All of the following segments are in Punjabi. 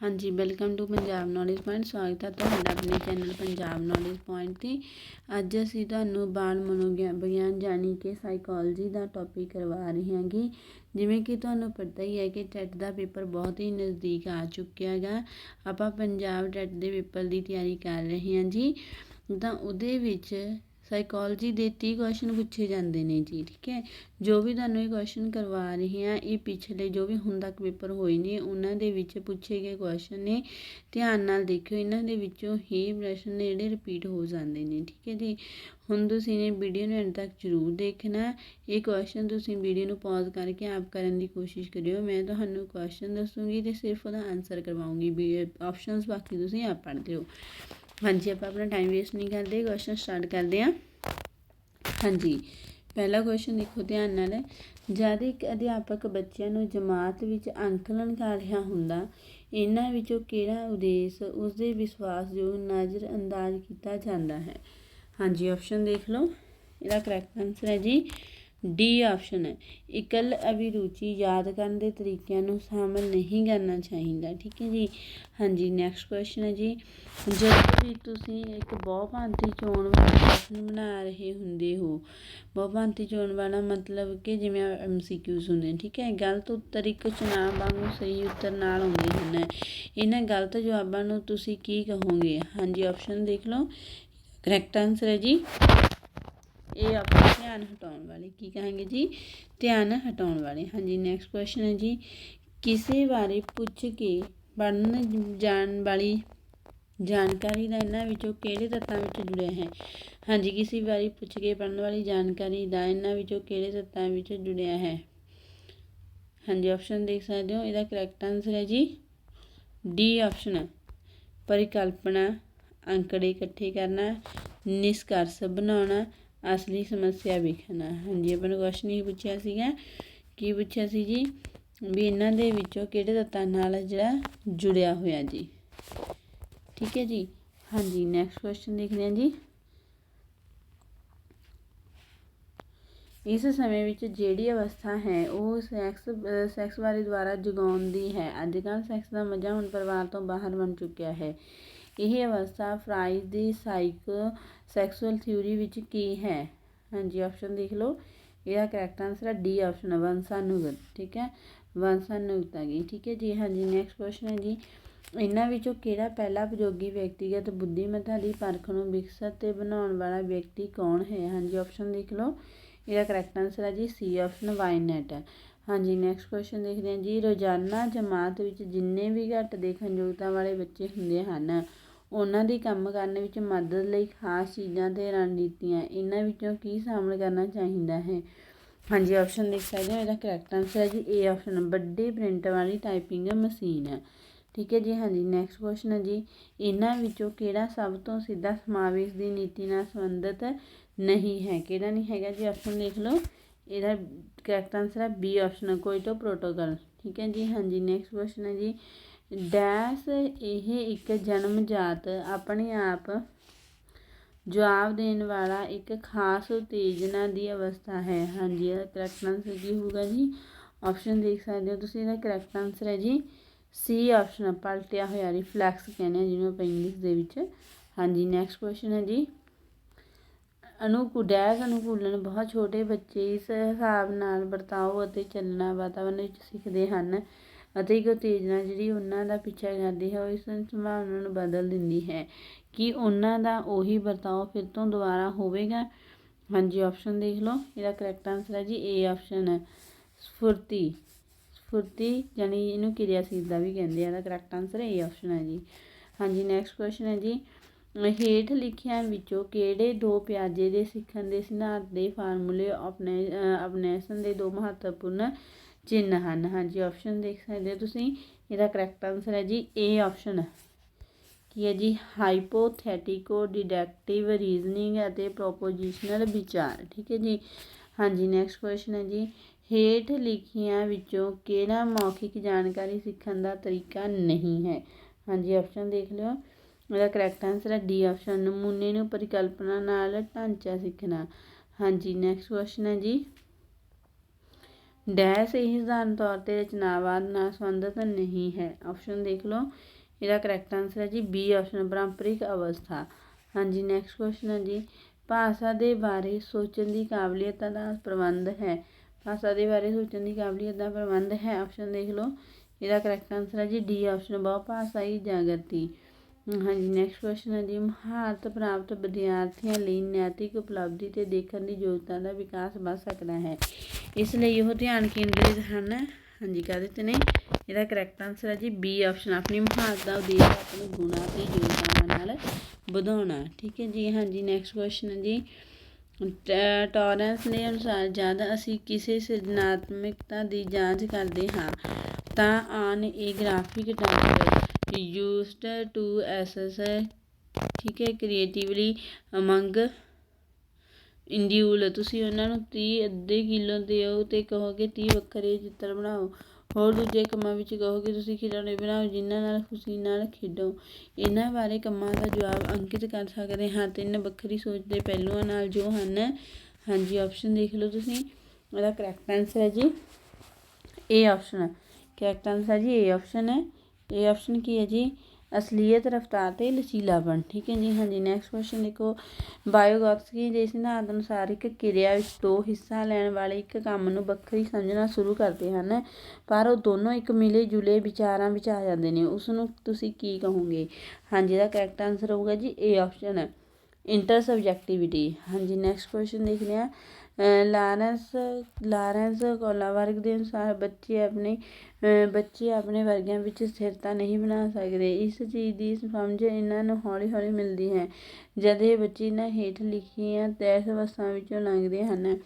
ਹਾਂਜੀ welcome to Punjab knowledge point ਸਵਾਗਤ ਹੈ ਤੁਹਾਡਾ ਆਪਣੇ ਚੈਨਲ ਪੰਜਾਬ ਨੌਲੇਜ ਪੁਆਇੰਟ ਤੇ। ਅੱਜ ਅਸੀਂ ਤੁਹਾਨੂੰ ਬਾਲ ਮਨੋਵਿਗਿਆਨ ਜਾਣੀ ਕਿ ਸਾਈਕੋਲੋਜੀ ਦਾ ਟੌਪਿਕ ਕਰਵਾ ਰਹੇ ਹਾਂਗੇ। ਜਿਵੇਂ ਕਿ ਤੁਹਾਨੂੰ ਪਤਾ ਹੀ ਹੈ ਕਿ ਟੈਟ ਦਾ ਪੇਪਰ ਬਹੁਤ ਹੀ ਨਜ਼ਦੀਕ ਆ ਚੁੱਕਿਆ ਹੈਗਾ। ਆਪਾਂ ਪੰਜਾਬ ਟੈਟ ਦੇ ਪੇਪਰ ਦੀ ਤਿਆਰੀ ਕਰ ਰਹੇ ਹਾਂ ਜੀ। ਤਾਂ ਉਹਦੇ ਵਿੱਚ ਸਾਈਕੋਲੋਜੀ ਦੇ 30 ਕੁਐਸਚਨ ਪੁੱਛੇ ਜਾਂਦੇ ਨੇ ਜੀ, ਠੀਕ ਹੈ? ਜੋ ਵੀ ਤੁਹਾਨੂੰ ਇਹ ਕੁਐਸਚਨ ਕਰਵਾ ਰਹੇ ਹਾਂ, ਇਹ ਪਿਛਲੇ ਜੋ ਵੀ ਹੁਣ ਤੱਕ ਪੇਪਰ ਹੋਏ ਨੇ, ਉਹਨਾਂ ਦੇ ਵਿੱਚ ਪੁੱਛੇ ਗਏ ਕੁਐਸਚਨ ਨੇ। ਧਿਆਨ ਨਾਲ ਦੇਖਿਓ, ਇਹਨਾਂ ਦੇ ਵਿੱਚੋਂ ਹੀ ਪ੍ਰਸ਼ਨ ਨੇ ਜਿਹੜੇ ਰਿਪੀਟ ਹੋ ਜਾਂਦੇ ਨੇ, ਠੀਕ ਹੈ ਜੀ? ਹੁਣ ਤੁਸੀਂ ਨੇ ਵੀਡੀਓ ਨੂੰ ਐਂਡ ਤੱਕ ਜ਼ਰੂਰ ਦੇਖਣਾ। ਇਹ ਕੁਐਸਚਨ ਤੁਸੀਂ ਵੀਡੀਓ ਨੂੰ ਪੌਜ਼ ਕਰਕੇ ਆਪ ਕਰਨ ਦੀ ਕੋਸ਼ਿਸ਼ ਕਰਿਓ। ਮੈਂ ਤੁਹਾਨੂੰ ਕੁਐਸਚਨ ਦੱਸੂਗੀ ਤੇ ਸਿਰਫ ਉਹਦਾ ਆਨਸਰ ਕਰਵਾਉਂਗੀ। ਵੀ ਆਪਸ਼ਨਸ ਬਾਕੀ ਤੁਸੀਂ ਆਪ ਪੜ੍ਹਦੇ ਹੋ। ਹਾਂਜੀ, ਆਪਾਂ ਆਪਣਾ ਟਾਈਮ ਵੇਸਟ ਨਹੀਂ ਕਰਦੇ ਕੁਐਸਚਨ ਸਟਾਰਟ ਕਰਦੇ ਹਾਂ। ਹਾਂਜੀ, ਪਹਿਲਾ ਕੁਐਸਚਨ ਦੇਖੋ ਧਿਆਨ ਨਾਲ। ਜਦ ਇੱਕ ਅਧਿਆਪਕ ਬੱਚਿਆਂ ਨੂੰ ਜਮਾਤ ਵਿੱਚ ਅੰਕਲਨ ਕਰ ਰਿਹਾ ਹੁੰਦਾ, ਇਹਨਾਂ ਵਿੱਚੋਂ ਕਿਹੜਾ ਉਦੇਸ਼ ਉਸ ਦੇ ਜੋ ਨਜ਼ਰ ਅੰਦਾਜ਼ ਕੀਤਾ ਜਾਂਦਾ ਹੈ? ਹਾਂਜੀ ਆਪਸ਼ਨ ਦੇਖ ਲਓ। ਇਹਦਾ ਕਰੈਕਟ ਆਨਸਰ ਹੈ ਜੀ। ਡੀ ਆਪਸ਼ਨ ਹੈ। ਇਕੱਲ ਅਭਿਰੁਚੀ ਯਾਦ ਕਰਨ ਦੇ ਤਰੀਕਿਆਂ ਨੂੰ ਸ਼ਾਮਲ ਨਹੀਂ ਕਰਨਾ ਚਾਹੀਦਾ। ਠੀਕ ਹੈ ਜੀ? ਹਾਂਜੀ ਨੈਕਸਟ ਕੁਐਸਚਨ ਹੈ ਜੀ। ਜਦੋਂ ਵੀ ਤੁਸੀਂ ਇੱਕ ਬਹੁਭਾਂਤੀ ਚੋਣ ਵਾਲਾ ਪ੍ਰਸ਼ਨ ਬਣਾ ਰਹੇ ਹੁੰਦੇ ਹੋ, ਬਹੁਭਾਂਤੀ ਚੋਣ ਵਾਲਾ ਮਤਲਬ ਕਿ ਜਿਵੇਂ ਐਮਸੀਕਿਊਜ਼ ਹੁੰਦੇ ਠੀਕ ਹੈ? ਗਲਤ ਉੱਤਰ ਇੱਕ ਚੁਣਾਵ ਵਾਂਗੂ ਸਹੀ ਉੱਤਰ ਨਾਲ ਆਉਂਦੇ ਹਨ। ਇਹਨਾਂ ਗਲਤ ਜਵਾਬਾਂ ਨੂੰ ਤੁਸੀਂ ਕੀ ਕਹੋਗੇ? ਹਾਂਜੀ ਆਪਸ਼ਨ ਦੇਖ ਲਓ। ਕਰੈਕਟ ਆਨਸਰ ਹੈ ਜੀ। ਇਹ ਆਪਣਾ ਧਿਆਨ ਹਟਾਉਣ ਵਾਲੇ ਕੀ ਕਹਾਂਗੇ ਜੀ? ਧਿਆਨ ਹਟਾਉਣ ਵਾਲੇ। ਹਾਂਜੀ ਨੈਕਸਟ ਕੁਐਸਚਨ ਹੈ ਜੀ। ਕਿਸੇ ਬਾਰੇ ਪੁੱਛ ਕੇ ਪੜਨ ਜਾਣ ਵਾਲੀ ਜਾਣਕਾਰੀ ਦਾ ਇਹਨਾਂ ਵਿੱਚੋਂ ਕਿਹੜੇ ਤੱਤਾਂ ਵਿੱਚ ਜੁੜਿਆ ਹੈ? ਹਾਂਜੀ, ਕਿਸੇ ਬਾਰੇ ਪੁੱਛ ਕੇ ਪੜਨ ਵਾਲੀ ਜਾਣਕਾਰੀ ਦਾ ਇਹਨਾਂ ਵਿੱਚੋਂ ਕਿਹੜੇ ਤੱਤਾਂ ਵਿੱਚ ਜੁੜਿਆ ਹੈ? ਹਾਂਜੀ ਆਪਸ਼ਨ ਦੇਖ ਸਕਦੇ ਹੋ। ਇਹਦਾ ਕਰੈਕਟ ਆਨਸਰ ਹੈ ਜੀ। ਡੀ ਆਪਸ਼ਨ ਪਰਿਕਲਪਨਾ, ਅੰਕੜੇ ਇਕੱਠੇ ਕਰਨਾ, ਨਿਸ਼ਕਰਸ਼ ਬਣਾਉਣਾ ਅਸਲੀ ਸਮੱਸਿਆ ਵੇਖਣਾ ਹਾਂਜੀ, ਆਪਾਂ ਨੂੰ ਕੁਐਸਚਨ ਇਹ ਪੁੱਛਿਆ ਸੀਗਾ ਕੀ ਪੁੱਛਿਆ ਸੀ ਜੀ ਵੀ ਇਹਨਾਂ ਦੇ ਵਿੱਚੋਂ ਕਿਹੜੇ ਤੱਤਾਂ ਨਾਲ ਜਿਹੜਾ ਜੁੜਿਆ ਹੋਇਆ ਜੀ? ਠੀਕ ਹੈ ਜੀ? ਹਾਂਜੀ ਨੈਕਸਟ ਕੁਐਸਚਨ ਦੇਖਦੇ ਹਾਂ ਜੀ। ਇਸ ਸਮੇਂ ਵਿੱਚ ਜਿਹੜੀ ਅਵਸਥਾ ਹੈ, ਉਹ ਸੈਕਸ ਸੈਕਸ ਬਾਰੇ ਦੁਆਰਾ ਜਗਾਉਣ ਦੀ ਹੈ। ਅੱਜ ਕੱਲ੍ਹ ਸੈਕਸ ਦਾ ਮਜ਼ਾ ਹੁਣ ਪਰਿਵਾਰ ਤੋਂ ਬਾਹਰ ਬਣ ਚੁੱਕਿਆ ਹੈ। ਇਹ ਅਵਸਥਾ ਫਰਾਈਜ਼ ਦੀ ਸਾਈਕੋ ਸੈਕਸੁਅਲ ਥਿਊਰੀ ਵਿੱਚ ਕੀ ਹੈ? ਹਾਂਜੀ ਆਪਸ਼ਨ ਦੇਖ ਲਓ। ਇਹਦਾ ਕਰੈਕਟ ਆਨਸਰ ਹੈ ਡੀ ਆਪਸ਼ਨ ਵੰਸਾਨੁਗਤ, ਠੀਕ ਹੈ? ਵੰਸਾਨੁਗਤਾ ਗਈ, ਠੀਕ ਹੈ ਜੀ। ਹਾਂਜੀ ਨੈਕਸਟ ਕੁਐਸਚਨ ਹੈ ਜੀ। ਇਹਨਾਂ ਵਿੱਚੋਂ ਕਿਹੜਾ ਪਹਿਲਾ ਉਪਯੋਗੀ ਵਿਅਕਤੀਗਤ ਬੁੱਧੀਮੱਤਾ ਦੀ ਪਰਖ ਨੂੰ ਵਿਕਸਤ ਤੇ ਬਣਾਉਣ ਵਾਲਾ ਵਿਅਕਤੀ ਕੌਣ ਹੈ? ਹਾਂਜੀ ਆਪਸ਼ਨ ਦੇਖ ਲਓ। ਇਹਦਾ ਕਰੈਕਟ ਆਨਸਰ ਹੈ ਜੀ ਸੀ ਆਪਸ਼ਨ ਵਾਈਨੈਟ ਹਾਂਜੀ ਨੈਕਸਟ ਕੁਐਸਚਨ ਦੇਖਦੇ ਹਾਂ ਜੀ। ਰੋਜ਼ਾਨਾ ਜਮਾਤ ਵਿੱਚ ਜਿੰਨੇ ਵੀ ਘੱਟ ਦੇਖਣ ਯੋਗਤਾ ਵਾਲੇ ਬੱਚੇ ਹੁੰਦੇ ਹਨ ਉਹਨਾਂ ਦੀ ਕੰਮ ਕਰਨ ਵਿੱਚ ਮਦਦ ਲਈ ਖਾਸ ਚੀਜ਼ਾਂ ਅਤੇ ਰਣਨੀਤੀਆਂ, ਇਹਨਾਂ ਵਿੱਚੋਂ ਕੀ ਸ਼ਾਮਲ ਕਰਨਾ ਚਾਹੀਦਾ ਹੈ? ਹਾਂਜੀ ਆਪਸ਼ਨ ਲਿਖ ਸਕਦੇ ਹੋ, ਇਹਦਾ ਕਰੈਕਟ ਆਨਸਰ ਹੈ ਜੀ ਏ ਆਪਸ਼ਨ ਵੱਡੇ ਪ੍ਰਿੰਟ ਵਾਲੀ ਟਾਈਪਿੰਗ ਮਸ਼ੀਨ ਹੈ। ਠੀਕ ਹੈ ਜੀ, ਹਾਂਜੀ ਨੈਕਸਟ ਕੁਐਸਚਨ ਹੈ ਜੀ, ਇਹਨਾਂ ਵਿੱਚੋਂ ਕਿਹੜਾ ਸਭ ਤੋਂ ਸਿੱਧਾ ਸਮਾਵੇਸ਼ ਦੀ ਨੀਤੀ ਨਾਲ ਸੰਬੰਧਿਤ ਨਹੀਂ ਹੈ? ਕਿਹੜਾ ਨਹੀਂ ਹੈਗਾ ਜੀ ਆਪਸ਼ਨ ਦੇਖ ਲਓ, ਇਹਦਾ ਕਰੈਕਟ ਆਨਸਰ ਹੈ ਬੀ ਆਪਸ਼ਨ ਕੋਈ ਤੋਂ ਪ੍ਰੋਟੋਕਾਲ ਠੀਕ ਹੈ ਜੀ, ਹਾਂਜੀ ਨੈਕਸਟ ਕੁਐਸਚਨ ਹੈ ਜੀ ਡੈਸ਼ ਇਹ ਇੱਕ ਜਨਮਜਾਤ ਆਪਣੇ ਆਪ ਜਵਾਬ ਦੇਣ ਵਾਲਾ ਇੱਕ ਖਾਸ ਉਤੇਜਨਾ ਦੀ ਅਵਸਥਾ ਹੈ। ਹਾਂਜੀ, ਇਹਦਾ ਕਰੈਕਟ ਆਨਸਰ ਕੀ ਹੋਊਗਾ ਜੀ? ਆਪਸ਼ਨ ਦੇਖ ਸਕਦੇ ਹੋ ਤੁਸੀਂ, ਇਹਦਾ ਕਰੈਕਟ ਆਨਸਰ ਹੈ ਜੀ ਸੀ ਆਪਸ਼ਨ ਪਲਟਿਆ ਹੋਇਆ ਰਿਫਲੈਕਸ ਕਹਿੰਦੇ ਆ ਜਿਹਨੂੰ ਆਪਾਂ ਇੰਗਲਿਸ਼ ਦੇ ਵਿੱਚ। ਹਾਂਜੀ ਨੈਕਸਟ ਕੁਐਸਚਨ ਹੈ ਜੀ। ਅਨੁਕੂ, ਡੈਸ਼ ਅਨੁਕੂਲਨ ਬਹੁਤ ਛੋਟੇ ਬੱਚੇ ਇਸ ਹਿਸਾਬ ਨਾਲ ਵਰਤਾਓ ਅਤੇ ਚੱਲਣਾ ਵਾਤਾਵਰਨ ਵਿੱਚ ਸਿੱਖਦੇ ਹਨ। ਅਤੇ ਇੱਕ ਉਤੇਜਨਾ ਜਿਹੜੀ ਉਹਨਾਂ ਦਾ ਪਿੱਛਾ ਕਰਦੀ ਹੈ, ਉਹ ਇਸ ਸੰਭਾਵਨਾ ਨੂੰ ਬਦਲ ਦਿੰਦੀ ਹੈ ਕਿ ਉਹਨਾਂ ਦਾ ਉਹੀ ਵਰਤਾਓ ਫਿਰ ਤੋਂ ਦੁਬਾਰਾ ਹੋਵੇਗਾ। ਹਾਂਜੀ ਆਪਸ਼ਨ ਦੇਖ ਲਓ। ਇਹਦਾ ਕਰੈਕਟ ਆਨਸਰ ਹੈ ਜੀ ਏ ਆਪਸ਼ਨ ਹੈ। ਸਫੁਰਤੀ। ਸਫੁਰਤੀ ਯਾਨੀ ਇਹਨੂੰ ਕਿਰਿਆਸ਼ੀਲਤਾ ਵੀ ਕਹਿੰਦੇ ਆ, ਇਹਦਾ ਕਰੈਕਟ ਆਨਸਰ ਏ ਆਪਸ਼ਨ ਹੈ ਜੀ। ਹਾਂਜੀ ਨੈਕਸਟ ਕੁਐਸਚਨ ਹੈ ਜੀ। ਹੇਠ ਲਿਖਿਆਂ ਵਿੱਚੋਂ ਕਿਹੜੇ ਦੋ ਪਿਆਜੇ ਦੇ ਸਿੱਖਣ ਦੇ ਸਿਧਾਂਤ ਦੇ ਫਾਰਮੂਲੇ ਆਪਣੇ ਅਪਨੇਸ਼ਨ ਦੇ ਦੋ ਮਹੱਤਵਪੂਰਨ ਚਿੰਨ ਹਨ। ਹਾਂਜੀ ਆਪਸ਼ਨ ਦੇਖ ਸਕਦੇ ਹੋ ਤੁਸੀਂ। ਇਹਦਾ ਕਰੈਕਟ ਆਨਸਰ ਹੈ ਜੀ ਏ ਆਪਸ਼ਨ ਕੀ ਹੈ ਜੀ? ਹਾਈਪੋਥੈਟਿਕੋ ਡਿਡਕਟਿਵ ਰੀਜ਼ਨਿੰਗ ਅਤੇ ਪ੍ਰੋਪੋਜੀਸ਼ਨਲ ਵਿਚਾਰ। ਠੀਕ ਹੈ ਜੀ? ਹਾਂਜੀ ਨੈਕਸਟ ਕੁਐਸਚਨ ਹੈ ਜੀ। ਹੇਠ ਲਿਖੀਆਂ ਵਿੱਚੋਂ ਕਿਹੜਾ ਮੌਖਿਕ ਜਾਣਕਾਰੀ ਸਿੱਖਣ ਦਾ ਤਰੀਕਾ ਨਹੀਂ ਹੈ? ਹਾਂਜੀ ਆਪਸ਼ਨ ਦੇਖ ਲਿਓ। ਇਹਦਾ ਕਰੈਕਟ ਆਨਸਰ ਹੈ ਡੀ ਆਪਸ਼ਨ ਨਮੂਨੇ ਨੂੰ ਪਰਿਕਲਪਨਾ ਨਾਲ ਢਾਂਚਾ ਸਿੱਖਣਾ। ਹਾਂਜੀ ਨੈਕਸਟ ਕੁਐਸਚਨ ਹੈ ਜੀ। ਡੈਸ਼ ਇਹ ਸਧਾਰਨ ਤੌਰ ਤੇ ਰਚਨਾਵਾਦ ਨਾਲ ਸੰਬੰਧਿਤ ਨਹੀਂ ਹੈ। ਆਪਸ਼ਨ ਦੇਖ ਲਓ। ਇਹਦਾ ਕਰੈਕਟ ਆਨਸਰ ਹੈ ਜੀ ਬੀ ਆਪਸ਼ਨ ਪਰੰਪਰਿਕ ਅਵਸਥਾ। ਹਾਂਜੀ ਨੈਕਸਟ ਕੁਐਸਚਨ ਹੈ ਜੀ। ਭਾਸ਼ਾ ਦੇ ਬਾਰੇ ਸੋਚਣ ਦੀ ਕਾਬਲੀਅਤ ਦਾ ਪ੍ਰਬੰਧ ਹੈ। ਭਾਸ਼ਾ ਦੇ ਬਾਰੇ ਸੋਚਣ ਦੀ ਕਾਬਲੀਅਤ ਦਾ ਪ੍ਰਬੰਧ ਹੈ। ਆਪਸ਼ਨ ਦੇਖ ਲਓ। ਇਹਦਾ ਕਰੈਕਟ ਆਨਸਰ ਹੈ ਜੀ ਡੀ ਆਪਸ਼ਨ ਬਹੁ ਭਾਸ਼ਾਈ ਜਾਗਰਤੀ। ਹਾਂਜੀ ਨੈਕਸਟ ਕੁਐਸਚਨ ਹੈ ਜੀ। ਮਹਾਰਤ ਪ੍ਰਾਪਤ ਵਿਦਿਆਰਥੀਆਂ ਲਈ ਨੈਤਿਕ ਉਪਲਬਧੀ ਤੇ ਦੇਖਣ ਦੀ ਯੋਗਤਾ ਦਾ ਵਿਕਾਸ ਵੱਧ ਸਕਦਾ ਹੈ। ਇਸ ਲਈ ਉਹ ਧਿਆਨ ਕੇਂਦਰਿਤ ਹਨ। ਹਾਂਜੀ, ਕਹਿ ਦਿੱਤੇ ਨੇ। ਇਹਦਾ ਕਰੈਕਟ ਆਨਸਰ ਹੈ ਜੀ ਬੀ ਆਪਸ਼ਨ ਆਪਣੀ ਮਹਾਰਤ ਦਾ ਉਦੇਸ਼ ਆਪਣੇ ਗੁਣਾਂ ਤੇ ਯੋਗਤਾਵਾਂ ਨਾਲ ਵਧਾਉਣਾ। ਠੀਕ ਹੈ ਜੀ, ਹਾਂਜੀ ਨੈਕਸਟ ਕੁਐਸਚਨ ਹੈ ਜੀ। ਟੋਰੈਂਸ ਦੇ ਅਨੁਸਾਰ, ਜਦ ਅਸੀਂ ਕਿਸੇ ਸਿਰਜਣਾਤਮਕਤਾ ਦੀ ਜਾਂਚ ਕਰਦੇ ਹਾਂ, ਤਾਂ ਆਨ ਇਹ graphic text used to assess ਠੀਕ ਹੈ ਕ੍ਰੀਏਟਿਵਲੀ ਅਮੰਗ ਇੰਡਿਊਲ ਤੁਸੀਂ ਉਹਨਾਂ ਨੂੰ 30 ਅੱਧੇ ਕਿਲੋ ਦਿਓ ਤੇ ਕਹੋਗੇ 30 ਵੱਖਰੇ ਚਿੱਤਰ ਬਣਾਓ। ਹੋਰ ਦੂਜੇ ਕੰਮਾਂ ਵਿੱਚ ਕਹੋਗੇ ਤੁਸੀਂ ਖਿਡੌਣੇ ਬਣਾਓ, ਜਿਨ੍ਹਾਂ ਨਾਲ ਖੁਸ਼ੀ ਨਾਲ ਖੇਡੋ। ਇਹਨਾਂ ਬਾਰੇ ਕੰਮਾਂ ਦਾ ਜਵਾਬ ਅੰਕਿਤ ਕਰ ਸਕਦੇ ਹਾਂ। ਤਿੰਨ ਵੱਖਰੀ ਸੋਚ ਦੇ ਪਹਿਲੂਆਂ ਨਾਲ ਜੋ ਹਨ। ਹਾਂਜੀ ਆਪਸ਼ਨ ਦੇਖ ਲਓ ਤੁਸੀਂ। ਉਹਦਾ ਕਰੈਕਟ ਆਨਸਰ ਹੈ ਜੀ। ਏ ਆਪਸ਼ਨ ਕਰੈਕਟ ਆਨਸਰ ਜੀ ਏ ਆਪਸ਼ਨ ਹੈ। ਇਹ ਆਪਸ਼ਨ ਕੀ ਹੈ ਜੀ? ਅਸਲੀਅਤ, ਰਫਤਾਰ ਤੇ ਲਚੀਲਾਪਣ ਠੀਕ ਹੈ ਜੀ? ਹਾਂਜੀ ਨੈਕਸਟ ਕੁਐਸਚਨ ਦੇਖੋ। ਬਾਇਓਗੋਟਸਕੀ ਦੇ ਸਿਧਾਂਤ ਅਨੁਸਾਰ ਇੱਕ ਕਿਰਿਆ ਵਿੱਚ ਦੋ ਹਿੱਸਾ ਲੈਣ ਵਾਲੇ ਇੱਕ ਕੰਮ ਨੂੰ ਵੱਖਰੀ ਸਮਝਣਾ ਸ਼ੁਰੂ ਕਰਦੇ ਹਨ, ਪਰ ਉਹ ਦੋਨੋਂ ਇੱਕ ਮਿਲੇ ਜੁਲੇ ਵਿਚਾਰਾਂ ਵਿੱਚ ਆ ਜਾਂਦੇ ਨੇ। ਉਸ ਨੂੰ ਤੁਸੀਂ ਕੀ ਕਹੋਗੇ? ਹਾਂਜੀ, ਇਹਦਾ ਕਰੈਕਟ ਆਨਸਰ ਹੋਊਗਾ ਜੀ ਏ ਆਪਸ਼ਨ ਇੰਟਰ ਸਬਜੈਕਟਿਵਿਟੀ ਹਾਂਜੀ ਨੈਕਸਟ ਕੁਐਸਚਨ ਦੇਖਦੇ ਹਾਂ। ਲਾਰੈਂਸ ਲਾਰੈਂਸ ਕੋਲਾਵਰਗ ਦੇ ਅਨੁਸਾਰ ਬੱਚੇ ਆਪਣੇ ਬੱਚੇ ਆਪਣੇ ਵਰਗਿਆਂ ਵਿੱਚ ਸਥਿਰਤਾ ਨਹੀਂ ਬਣਾ ਸਕਦੇ। ਇਸ ਚੀਜ਼ ਦੀ ਸਮਝ ਇਹਨਾਂ ਨੂੰ ਹੌਲੀ ਹੌਲੀ ਮਿਲਦੀ ਹੈ, ਜਦ ਇਹ ਬੱਚੇ ਇਹਨਾਂ ਹੇਠ ਲਿਖੀਆਂ ਤੈਅ ਅਵਸਥਾ ਵਿੱਚੋਂ ਲੰਘਦੇ ਹਨ।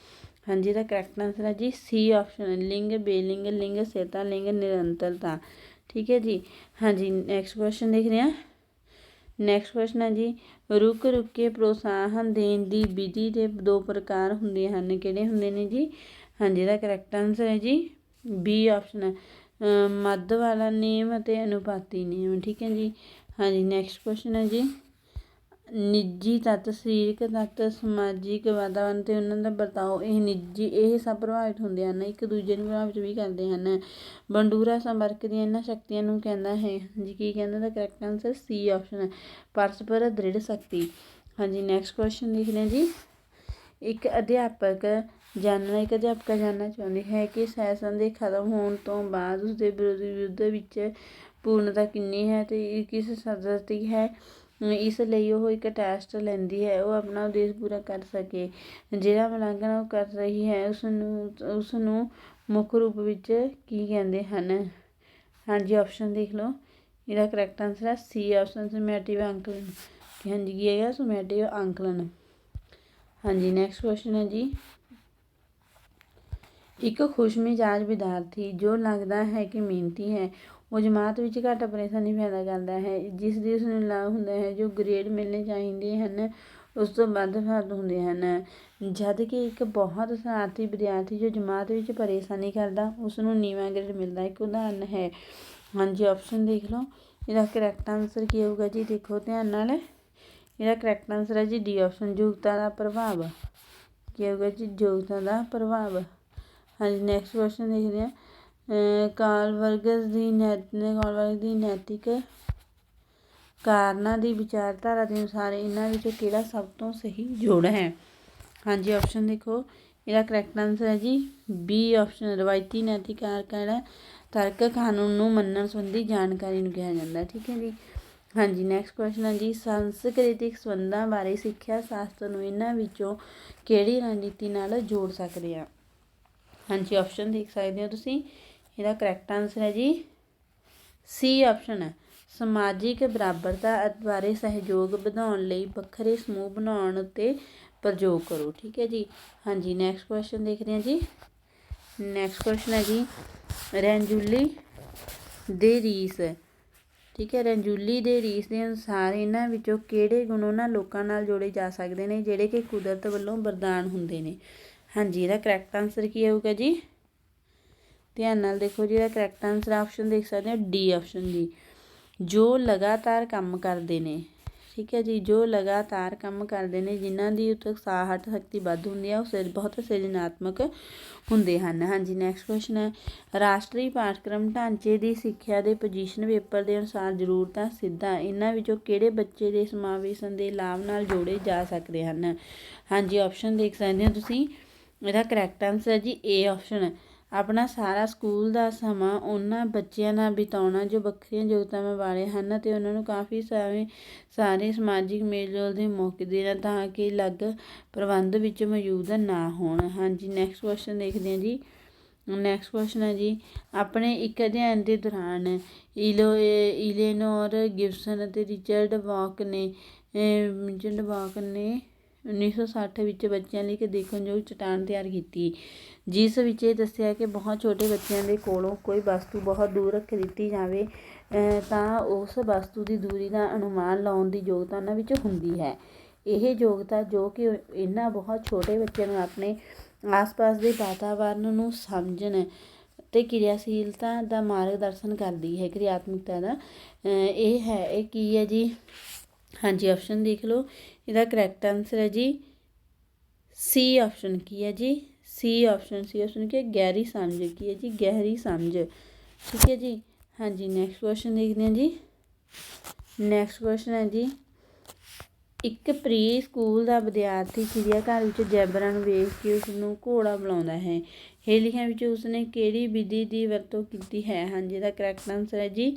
ਹਾਂਜੀ, ਇਹਦਾ ਕਰੈਕਟ ਆਨਸਰ ਹੈ ਜੀ ਸੀ ਆਪਸ਼ਨ ਲਿੰਗ, ਬੇਲਿੰਗ, ਲਿੰਗ, ਸਥਿਰਤਾ, ਲਿੰਗ, ਨਿਰੰਤਰਤਾ। ਠੀਕ ਹੈ ਜੀ? ਹਾਂਜੀ ਨੈਕਸਟ ਕੁਐਸਚਨ ਦੇਖ ਰਹੇ ਹਾਂ। ਨੈਕਸਟ ਕੁਐਸਚਨ ਹੈ ਜੀ। ਰੁਕ ਰੁਕ ਕੇ ਪ੍ਰੋਤਸਾਹਨ ਦੇਣ ਦੀ ਵਿਧੀ ਦੇ ਦੋ ਪ੍ਰਕਾਰ ਹੁੰਦੇ ਹਨ। ਕਿਹੜੇ ਹੁੰਦੇ ਨੇ ਜੀ? ਹਾਂਜੀ, ਇਹਦਾ ਕਰੈਕਟ ਆਨਸਰ ਹੈ ਜੀ। ਬੀ ਆਪਸ਼ਨ ਮੱਧ ਵਾਲਾ ਨਿਯਮ ਅਤੇ ਅਨੁਪਾਤੀ ਨਿਯਮ ਠੀਕ ਹੈ ਜੀ। ਹਾਂਜੀ ਨੈਕਸਟ ਕੁਐਸਚਨ ਹੈ ਜੀ। ਨਿੱਜੀ ਤੱਤ, ਸਰੀਰਕ ਤੱਤ, ਸਮਾਜਿਕ ਵਾਤਾਵਰਨ ਅਤੇ ਉਹਨਾਂ ਦਾ ਵਰਤਾਓ, ਇਹ ਨਿੱਜੀ, ਇਹ ਸਭ ਪ੍ਰਭਾਵਿਤ ਹੁੰਦੇ ਹਨ। ਇੱਕ ਦੂਜੇ ਨੂੰ ਪ੍ਰਭਾਵਿਤ ਵੀ ਕਰਦੇ ਹਨ। ਬੰਡੂਰਾ ਸੰਪਰਕ ਦੀਆਂ ਇਹਨਾਂ ਸ਼ਕਤੀਆਂ ਨੂੰ ਕਹਿੰਦਾ ਹੈ, ਜੀ ਕੀ ਕਹਿੰਦਾ ਦਾ ਕਰੈਕਟ ਆਨਸਰ ਸੀ ਆਪਸ਼ਨ ਹੈ, ਪਰਸਪਰ ਦ੍ਰਿੜ ਸ਼ਕਤੀ। ਹਾਂਜੀ ਨੈਕਸਟ ਕੁਐਸਚਨ ਦੇਖਦੇ ਹਾਂ ਜੀ। ਇੱਕ ਅਧਿਆਪਕ ਜਾਣਨਾ ਇੱਕ ਅਧਿਆਪਕਾ ਜਾਣਨਾ ਚਾਹੁੰਦੀ ਹੈ ਕਿ ਸੈਸ਼ਨ ਦੇ ਖਤਮ ਹੋਣ ਤੋਂ ਬਾਅਦ ਉਸ ਦੇ ਵਿਰੁੱਧ ਵਿੱਚ ਪੂਰਨਤਾ ਕਿੰਨੀ ਹੈ ਤੇ ਕਿਸ ਸਦਰ ਦੀ ਹੈ? ਇਸ ਲਈ ਉਹ ਇੱਕ ਟੈਸਟ ਲੈਂਦੀ ਹੈ, ਉਹ ਆਪਣਾ ਉਦੇਸ਼ ਪੂਰਾ ਕਰ ਸਕੇ। ਜਿਹੜਾ ਮੁਲਾਂਕਣ ਉਹ ਕਰ ਰਹੀ ਹੈ ਉਸ ਨੂੰ ਉਸ ਨੂੰ ਮੁੱਖ ਰੂਪ ਵਿੱਚ ਕੀ ਕਹਿੰਦੇ ਹਨ? ਹਾਂਜੀ ਆਪਸ਼ਨ ਦੇਖ ਲਓ। ਇਹਦਾ ਕਰੈਕਟ ਆਨਸਰ ਹੈ ਸੀ ਆਪਸ਼ਨ ਸਮੈਟਿਵ ਅੰਕਲਨ। ਹਾਂਜੀ, ਕੀ ਹੈਗਾ? ਸਮੈਟਿਵ ਅੰਕਲਨ। ਹਾਂਜੀ ਨੈਕਸਟ ਕੁਐਸਚਨ ਹੈ ਜੀ। ਇੱਕ ਖੁਸ਼ਮਿਜਾਜ ਵਿਦਿਆਰਥੀ ਜੋ ਲੱਗਦਾ ਹੈ ਕਿ ਮਿਹਨਤੀ ਹੈ, ਉਹ ਜਮਾਤ ਵਿੱਚ ਘੱਟ ਪਰੇਸ਼ਾਨੀ ਪੈਦਾ ਕਰਦਾ ਹੈ ਜਿਸ ਦੀ ਉਸਨੂੰ ਲਾਭ ਹੁੰਦਾ ਹੈ, ਜੋ ਗ੍ਰੇਡ ਮਿਲਣੇ ਚਾਹੀਦੇ ਹਨ, ਉਸ ਤੋਂ ਵੱਧ ਫਰਦ ਹੁੰਦੇ ਹਨ। ਜਦ ਕਿ ਇੱਕ ਬਹੁਤ ਸ਼ਰਾਰਤੀ ਵਿਦਿਆਰਥੀ ਜੋ ਜਮਾਤ ਵਿੱਚ ਪਰੇਸ਼ਾਨੀ ਕਰਦਾ, ਉਸ ਨੂੰ ਨੀਵਾਂ ਗ੍ਰੇਡ ਮਿਲਦਾ ਇੱਕ ਉਦਾਹਰਨ ਹੈ। ਹਾਂਜੀ ਆਪਸ਼ਨ ਦੇਖ ਲਓ। ਇਹਦਾ ਕਰੈਕਟ ਆਨਸਰ ਕੀ ਹੋਊਗਾ ਜੀ? ਦੇਖੋ ਧਿਆਨ ਨਾਲ। ਇਹਦਾ ਕਰੈਕਟ ਆਨਸਰ ਹੈ ਜੀ ਡੀ ਆਪਸ਼ਨ ਯੋਗਤਾ ਦਾ ਪ੍ਰਭਾਵ। ਕੀ ਹੋਊਗਾ ਜੀ? ਯੋਗਤਾ ਦਾ ਪ੍ਰਭਾਵ। ਹਾਂਜੀ ਨੈਕਸਟ ਕੁਐਸਚਨ ਦੇਖਦੇ ਹਾਂ। ਕਾਲ ਕਾਲਵਰਗਸ ਦੀ ਨੈ ਕਾਲਵਰਗ ਦੀ ਨੈਤਿਕ ਕਾਰਨਾਂ ਦੀ ਵਿਚਾਰਧਾਰਾ ਦੇ ਅਨੁਸਾਰ ਇਹਨਾਂ ਵਿੱਚੋਂ ਕਿਹੜਾ ਸਭ ਤੋਂ ਸਹੀ ਜੋੜ ਹੈ? ਹਾਂਜੀ ਆਪਸ਼ਨ ਦੇਖੋ। ਇਹਦਾ ਕਰੈਕਟ ਆਨਸਰ ਹੈ ਜੀ ਬੀ ਆਪਸ਼ਨ ਰਵਾਇਤੀ ਨੈਤਿਕ ਕਾਰਕ ਕਿਹੜਾ ਤਰਕ ਕਾਨੂੰਨ ਨੂੰ ਮੰਨਣ ਸੰਬੰਧੀ ਜਾਣਕਾਰੀ ਨੂੰ ਕਿਹਾ ਜਾਂਦਾ ਠੀਕ ਹੈ ਜੀ। ਹਾਂਜੀ ਨੈਕਸਟ ਕੁਐਸਚਨ ਹੈ ਜੀ, ਸੰਸਕ੍ਰਿਤਿਕ ਸੰਬੰਧਾਂ ਬਾਰੇ ਸਿੱਖਿਆ ਸ਼ਾਸਤਰ ਨੂੰ ਇਹਨਾਂ ਵਿੱਚੋਂ ਕਿਹੜੀ ਰਣਨੀਤੀ ਨਾਲ ਜੋੜ ਸਕਦੇ ਆ ਹਾਂਜੀ ਆਪਸ਼ਨ ਦੇਖ ਸਕਦੇ ਹੋ ਤੁਸੀਂ। ਇਹਦਾ ਕਰੈਕਟ ਆਨਸਰ ਹੈ ਜੀ। ਸੀ ਆਪਸ਼ਨ ਹੈ। ਸਮਾਜਿਕ ਬਰਾਬਰਤਾ ਬਾਰੇ ਸਹਿਯੋਗ ਵਧਾਉਣ ਲਈ ਵੱਖਰੇ ਸਮੂਹ ਬਣਾਉਣ ਉੱਤੇ ਪ੍ਰਯੋਗ ਕਰੋ। ਠੀਕ ਹੈ ਜੀ। ਹਾਂਜੀ ਨੈਕਸਟ ਕੁਐਸਚਨ ਦੇਖਦੇ ਹਾਂ ਜੀ। ਨੈਕਸਟ ਕੁਐਸਚਨ ਹੈ ਜੀ। ਰੈਂਜੂਲੀ ਦੇ ਰੀਸ। ਠੀਕ ਹੈ, ਰੰਜੂਲੀ ਦੇ ਰੀਸ ਦੇ ਅਨੁਸਾਰ ਇਹਨਾਂ ਵਿੱਚੋਂ ਕਿਹੜੇ ਗੁਣ ਉਹਨਾਂ ਲੋਕਾਂ ਨਾਲ ਜੋੜੇ ਜਾ ਸਕਦੇ ਨੇ, ਜਿਹੜੇ ਕਿ ਕੁਦਰਤ ਵੱਲੋਂ ਵਰਦਾਨ ਹੁੰਦੇ ਨੇ? ਹਾਂਜੀ, ਇਹਦਾ ਕਰੈਕਟ ਆਨਸਰ ਕੀ ਹੋਊਗਾ ਜੀ? ਧਿਆਨ ਨਾਲ ਦੇਖੋ ਜੀ, ਇਹਦਾ ਕਰੈਕਟ ਆਨਸਰ ਆਪਸ਼ਨ ਦੇਖ ਸਕਦੇ ਹੋ ਡੀ ਆਪਸ਼ਨ ਜੀ। ਜੋ ਲਗਾਤਾਰ ਕੰਮ ਕਰਦੇ ਨੇ, ਠੀਕ ਹੈ ਜੀ, ਜੋ ਲਗਾਤਾਰ ਕੰਮ ਕਰਦੇ ਨੇ, ਜਿਨ੍ਹਾਂ ਦੀ ਉਤਸ਼ਾਹਟ ਸ਼ਕਤੀ ਵੱਧ ਹੁੰਦੀ ਹੈ, ਉਹ ਸਿਰ, ਬਹੁਤ ਸਿਰਜਣਾਤਮਕ ਹੁੰਦੇ ਹਨ। ਹਾਂਜੀ ਨੈਕਸਟ ਕੁਐਸਚਨ ਹੈ। ਰਾਸ਼ਟਰੀ ਪਾਠਕ੍ਰਮ ਢਾਂਚੇ ਦੀ ਸਿੱਖਿਆ ਦੇ ਪੋਜੀਸ਼ਨ ਪੇਪਰ ਦੇ ਅਨੁਸਾਰ ਜ਼ਰੂਰਤਾਂ ਸਿੱਧਾ, ਇਹਨਾਂ ਵਿੱਚੋਂ ਕਿਹੜੇ ਬੱਚੇ ਦੇ ਸਮਾਵੇਸ਼ਨ ਦੇ ਲਾਭ ਨਾਲ ਜੋੜੇ ਜਾ ਸਕਦੇ ਹਨ? ਹਾਂਜੀ ਆਪਸ਼ਨ ਦੇਖ ਸਕਦੇ ਹੋ ਤੁਸੀਂ। ਇਹਦਾ ਕਰੈਕਟ ਆਨਸਰ ਹੈ ਜੀ ਏ ਆਪਸ਼ਨ ਆਪਣਾ ਸਾਰਾ ਸਕੂਲ ਦਾ ਸਮਾਂ ਉਹਨਾਂ ਬੱਚਿਆਂ ਨਾਲ ਬਿਤਾਉਣਾ, ਜੋ ਵੱਖਰੀਆਂ ਯੋਗਤਾਵਾਂ ਵਾਲੇ ਹਨ ਅਤੇ ਉਹਨਾਂ ਨੂੰ ਕਾਫੀ ਸਾਰੇ ਸਾਰੇ ਸਮਾਜਿਕ ਮੇਲ ਜੋਲ ਦੇ ਮੌਕੇ ਦੇਣਾ ਤਾਂ ਕਿ ਅਲੱਗ ਪ੍ਰਬੰਧ ਵਿੱਚ ਮੌਜੂਦ ਨਾ ਹੋਣ। ਹਾਂਜੀ ਨੈਕਸਟ ਕੁਐਸਚਨ ਦੇਖਦੇ ਹਾਂ ਜੀ। ਨੈਕਸਟ ਕੁਐਸਚਨ ਹੈ ਜੀ, ਆਪਣੇ ਇੱਕ ਅਧਿਐਨ ਦੇ ਦੌਰਾਨ ਇਲੋ ਇਲੇਨੋਰ ਗਿਬਸਨ ਅਤੇ ਰਿਚਰਡ ਵਾਕ ਨੇ ਰਿਚਰਡ ਵਾਕ ਨੇ 1960 ਵਿੱਚ ਬੱਚਿਆਂ ਲਈ ਇੱਕ ਦੇਖਣਯੋਗ ਚਟਾਨ ਤਿਆਰ ਕੀਤੀ। ਜਿਸ ਵਿੱਚ ਇਹ ਦੱਸਿਆ ਕਿ ਬਹੁਤ ਛੋਟੇ ਬੱਚਿਆਂ ਦੇ ਕੋਲੋਂ ਕੋਈ ਵਸਤੂ ਬਹੁਤ ਦੂਰ ਰੱਖ ਦਿੱਤੀ ਜਾਵੇ ਤਾਂ ਉਸ ਵਸਤੂ ਦੀ ਦੂਰੀ ਦਾ ਅਨੁਮਾਨ ਲਾਉਣ ਦੀ ਯੋਗਤਾ ਉਹਨਾਂ ਵਿੱਚ ਹੁੰਦੀ ਹੈ। ਇਹ ਯੋਗਤਾ ਜੋ ਕਿ ਇਹਨਾਂ ਬਹੁਤ ਛੋਟੇ ਬੱਚਿਆਂ ਨੂੰ ਆਪਣੇ ਆਸ-ਪਾਸ ਦੇ ਵਾਤਾਵਰਨ ਨੂੰ ਸਮਝਣ ਤੇ ਕਿਰਿਆਸ਼ੀਲਤਾ ਦਾ ਮਾਰਗਦਰਸ਼ਨ ਕਰਦੀ ਹੈ, ਕਿਰਿਆਤਮਕਤਾ ਦਾ। ਇਹ ਹੈ, ਇਹ ਕੀ ਹੈ ਜੀ? ਹਾਂਜੀ ਆਪਸ਼ਨ ਦੇਖ ਲਓ। ਇਹਦਾ ਕਰੈਕਟ ਆਨਸਰ ਹੈ ਜੀ। ਸੀ ਆਪਸ਼ਨ ਕੀ ਹੈ ਜੀ? ਸੀ ਆਪਸ਼ਨ ਸੀ ਆਪਸ਼ਨ ਕੀ ਹੈ? ਗਹਿਰੀ ਸਮਝ ਕੀ ਹੈ ਜੀ? ਗਹਿਰੀ ਸਮਝ ਠੀਕ ਹੈ ਜੀ? ਹਾਂਜੀ ਨੈਕਸਟ ਕੁਐਸਚਨ ਦੇਖਦੇ ਹਾਂ ਜੀ। ਨੈਕਸਟ ਕੁਐਸਚਨ ਹੈ ਜੀ। ਇੱਕ ਪ੍ਰੀ ਸਕੂਲ ਦਾ ਵਿਦਿਆਰਥੀ ਚਿੜੀਆ ਘਰ ਵਿੱਚ ਜੈਬਰਾਂ ਨੂੰ ਵੇਖ ਕੇ ਉਸ ਨੂੰ ਘੋੜਾ ਬੁਲਾਉਂਦਾ ਹੈ। ਹੇ ਲਿਖਿਆਂ ਵਿੱਚ ਉਸਨੇ ਕਿਹੜੀ ਵਿਧੀ ਦੀ ਵਰਤੋਂ ਕੀਤੀ ਹੈ? ਹਾਂਜੀ, ਇਹਦਾ ਕਰੈਕਟ ਆਨਸਰ ਹੈ ਜੀ।